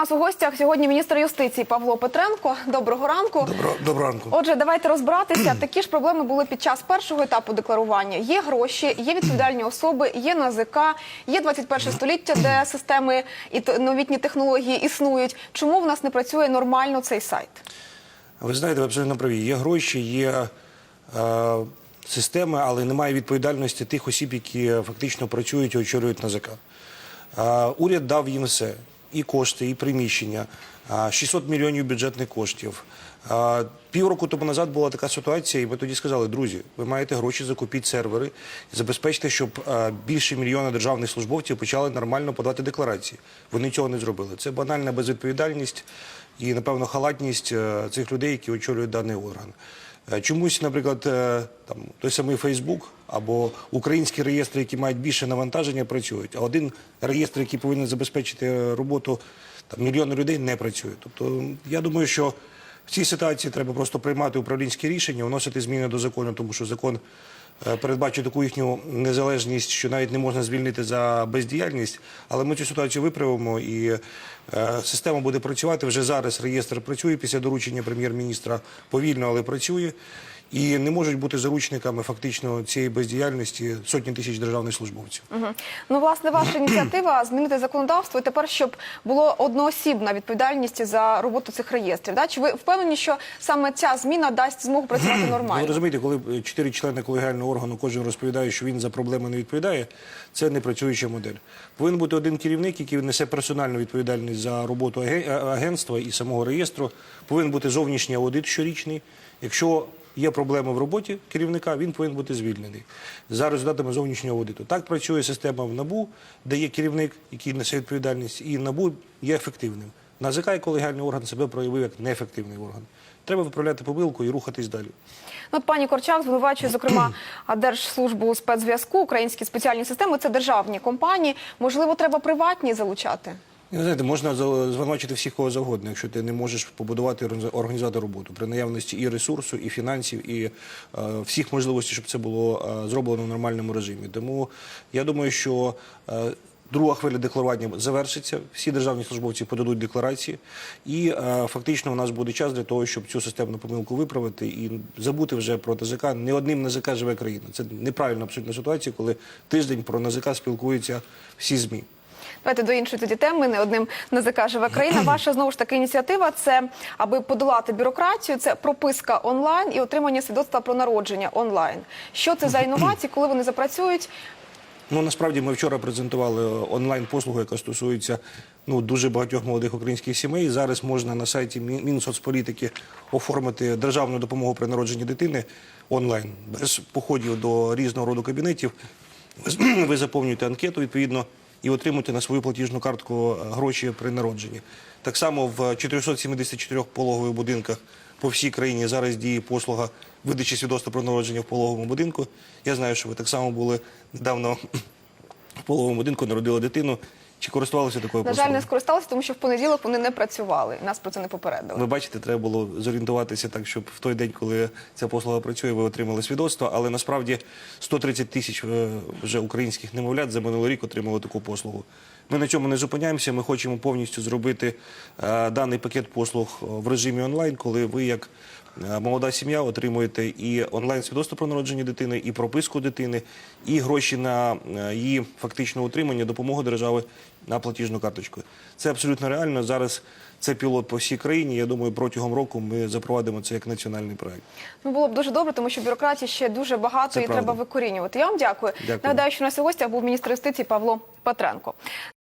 нас у гостях сьогодні міністр юстиції Павло Петренко. Доброго ранку. Добро, доброго ранку. Отже, давайте розбиратися. Такі ж проблеми були під час першого етапу декларування. Є гроші, є відповідальні особи, є НАЗК, є 21 століття, де системи і новітні технології існують. Чому в нас не працює нормально цей сайт? Ви знаєте, ви абсолютно праві. Є гроші, є е, системи, але немає відповідальності тих осіб, які фактично працюють і очолюють НАЗК. Е, уряд дав їм все: і кошти, і приміщення, е, 600 мільйонів бюджетних коштів. Півроку тому назад була така ситуація, і ми тоді сказали, друзі, ви маєте гроші, закупіть сервери забезпечте, щоб більше мільйона державних службовців почали нормально подати декларації. Вони цього не зробили. Це банальна безвідповідальність і, напевно, халатність е, цих людей, які очолюють даний орган. Е, Чомусь, наприклад, е, там той самий Фейсбук або українські реєстри, які мають більше навантаження, працюють, а один реєстр, який повинен забезпечити роботу там, мільйони людей, не працює. Тобто, я думаю, що в цій ситуації треба просто приймати управлінські рішення, вносити зміни до закону, тому що закон передбачує таку їхню незалежність, що навіть не можна звільнити за бездіяльність. Але ми цю ситуацію виправимо і е, система буде працювати. Вже зараз реєстр працює після доручення прем'єр-міністра повільно, але працює. І не можуть бути заручниками фактично цієї бездіяльності сотні тисяч державних службовців. Мгм. Ну, власне, ваша ініціатива змінити законодавство і тепер, щоб було одноосібна відповідальність за роботу цих реєстрів. Да? Чи ви впевнені, що саме ця зміна дасть змогу працювати Ну, ви розумієте, коли чотири члени колегіального органу кожен розповідає, що він за проблеми не відповідає, це не працююча модель. Повинен бути один керівник, який несе персональну відповідальність за роботу аге- агентства і самого реєстру. Повинен бути зовнішній аудит щорічний. Якщо є проблеми в роботі керівника, він повинен бути звільнений за результатами зовнішнього аудиту. Так працює система в НАБУ, де є керівник, який несе відповідальність, і НАБУ є ефективним. НАЗК і колегіальний орган себе проявив як неефективний орган. Треба виправляти помилку і рухатись далі. Ну, От пані Корчак звинувачує, зокрема, Держслужбу спецзв'язку, українські спеціальні системи. Це державні компанії. Можливо, треба приватні залучати. І, Ви знаєте, можна звинувачити всіх кого завгодно, якщо ти не можеш побудувати організувати роботу при наявності і ресурсу, і фінансів, і е, всіх можливостей, щоб це було е, зроблено в нормальному режимі. Тому я думаю, що е, друга хвиля декларування завершиться. Всі державні службовці подадуть декларації, і е, фактично у нас буде час для того, щоб цю системну помилку виправити і забути вже про НАЗК. Не одним НАЗК живе країна. Це неправильна абсолютно ситуація, коли тиждень про НАЗК спілкуються всі змі. Давайте до іншої тоді теми. Не одним НАЗК живе країна. Ваша знову ж таки ініціатива це аби подолати бюрократію. Це прописка онлайн і отримання свідоцтва про народження онлайн. Що це за інновації, коли вони запрацюють? Ну насправді ми вчора презентували онлайн послугу, яка стосується ну дуже багатьох молодих українських сімей. Зараз можна на сайті Мін- Мінсоцполітики оформити державну допомогу при народженні дитини онлайн без походів до різного роду кабінетів. Ви заповнюєте анкету відповідно і отримати на свою платіжну картку е, гроші при народженні. Так само в 474 пологових будинках по всій країні зараз діє послуга видачі свідоцтва про народження в пологовому будинку. Я знаю, що ви так само були недавно в пологовому будинку, народили дитину. Чи користувалися такою На жаль, не скористалися, тому що в понеділок вони не працювали. Нас про це не попередили. Ви бачите, треба було зорієнтуватися так, щоб в той день, коли ця послуга працює, ви отримали свідоцтво. Але насправді 130 тисяч е, вже українських немовлят за минулий рік отримали таку послугу. Ми на цьому не зупиняємося. Ми хочемо повністю зробити е, даний пакет послуг в режимі онлайн, коли ви як е, молода сім'я отримуєте і онлайн свідоцтво про народження дитини, і прописку дитини, і гроші на е, її фактичне утримання, допомогу держави на платіжну карточку. Це абсолютно реально. Зараз це пілот по всій країні. Я думаю, протягом року ми запровадимо це як національний проект. Ну було б дуже добре, тому що бюрократії ще дуже багато Це і правда. треба викорінювати. Я вам дякую. Дякую. Нагадаю, що у гостях був міністр юстиції Павло Петренко.